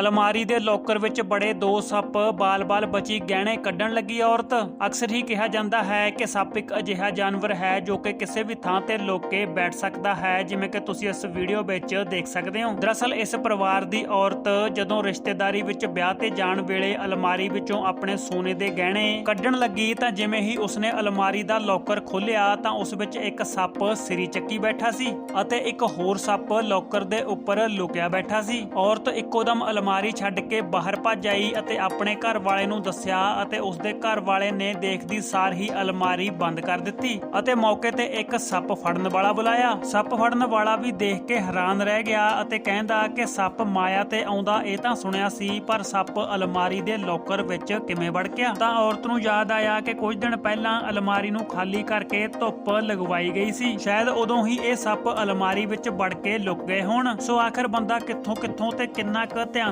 ਅਲਮਾਰੀ ਦੇ ਲੋਕਰ ਵਿੱਚ ਬੜੇ ਦੋ ਸੱਪ ਬਾਲ-ਬਾਲ ਬਚੀ ਗਹਿਣੇ ਕੱਢਣ ਲੱਗੀ ਔਰਤ। ਅਕਸਰ ਹੀ ਕਿਹਾ ਜਾਂਦਾ ਹੈ ਕਿ ਸੱਪ ਇੱਕ ਅਜਿਹਾ ਜਾਨਵਰ ਹੈ ਜੋ ਕਿ ਕਿਸੇ ਵੀ ਥਾਂ ਤੇ ਲੁਕ ਕੇ ਬੈਠ ਸਕਦਾ ਹੈ, ਜਿਵੇਂ ਕਿ ਤੁਸੀਂ ਇਸ ਵੀਡੀਓ ਵਿੱਚ ਦੇਖ ਸਕਦੇ ਹੋ। ਦਰਅਸਲ ਇਸ ਪਰਿਵਾਰ ਦੀ ਔਰਤ ਜਦੋਂ ਰਿਸ਼ਤੇਦਾਰੀ ਵਿੱਚ ਵਿਆਹ ਤੇ ਜਾਣ ਵੇਲੇ ਅਲਮਾਰੀ ਵਿੱਚੋਂ ਆਪਣੇ ਸੋਨੇ ਦੇ ਗਹਿਣੇ ਕੱਢਣ ਲੱਗੀ ਤਾਂ ਜਿਵੇਂ ਹੀ ਉਸਨੇ ਅਲਮਾਰੀ ਦਾ ਲੋਕਰ ਖੋਲ੍ਹਿਆ ਤਾਂ ਉਸ ਵਿੱਚ ਇੱਕ ਸੱਪ ਸਿਰੀ ਚੱਕੀ ਬੈਠਾ ਸੀ ਅਤੇ ਇੱਕ ਹੋਰ ਸੱਪ ਲੋਕਰ ਦੇ ਉੱਪਰ ਲੁਕਿਆ ਬੈਠਾ ਸੀ। ਔਰਤ ਇੱਕੋਦਮ ਅਲਮਾਰੀ ਛੱਡ ਕੇ ਬਾਹਰ ਭੱਜ ਆਈ ਅਤੇ ਆਪਣੇ ਘਰ ਵਾਲੇ ਨੂੰ ਦੱਸਿਆ ਅਤੇ ਉਸਦੇ ਘਰ ਵਾਲੇ ਨੇ ਦੇਖਦੀ ਸਾਰ ਹੀ ਅਲਮਾਰੀ ਬੰਦ ਕਰ ਦਿੱਤੀ ਅਤੇ ਮੌਕੇ ਤੇ ਇੱਕ ਸੱਪ ਫੜਨ ਵਾਲਾ ਬੁਲਾਇਆ। ਸੱਪ ਫੜਨ ਵਾਲਾ ਵੀ ਦੇਖ ਕੇ ਹੈਰਾਨ ਰਹਿ ਗਿਆ ਅਤੇ ਕਹਿੰਦਾ ਕਿ ਸੱਪ ਮਾਇਆ ਤੇ ਆਉਂਦਾ ਇਹ ਤਾਂ ਸੁਣਿਆ ਸੀ, ਪਰ ਸੱਪ ਅਲਮਾਰੀ ਦੇ ਲੋਕਰ ਵਿੱਚ ਕਿਵੇਂ ਵੜ ਗਿਆ? ਤਾਂ ਔਰਤ ਨੂੰ ਯਾਦ ਆਇਆ ਕਿ ਕੁਝ ਦਿਨ ਪਹਿਲਾਂ ਅਲਮਾਰੀ ਨੂੰ ਖਾਲੀ ਕਰਕੇ ਧੁੱਪ ਲਗਵਾਈ ਗਈ ਸੀ। ਸ਼ਾਇਦ ਉਦੋਂ ਹੀ ਇਹ ਸੱਪ ਅਲਮਾਰੀ ਵਿੱਚ ਵੜ ਕੇ ਲੁਕ ਗਏ ਹੋਣ। ਸੋ ਆਖਰ ਬੰਦਾ ਕਿੱਥੋਂ ਕਿੱਥੋਂ ਤੇ ਕਿੰਨਾ ਕੁ ਧਿਆਨ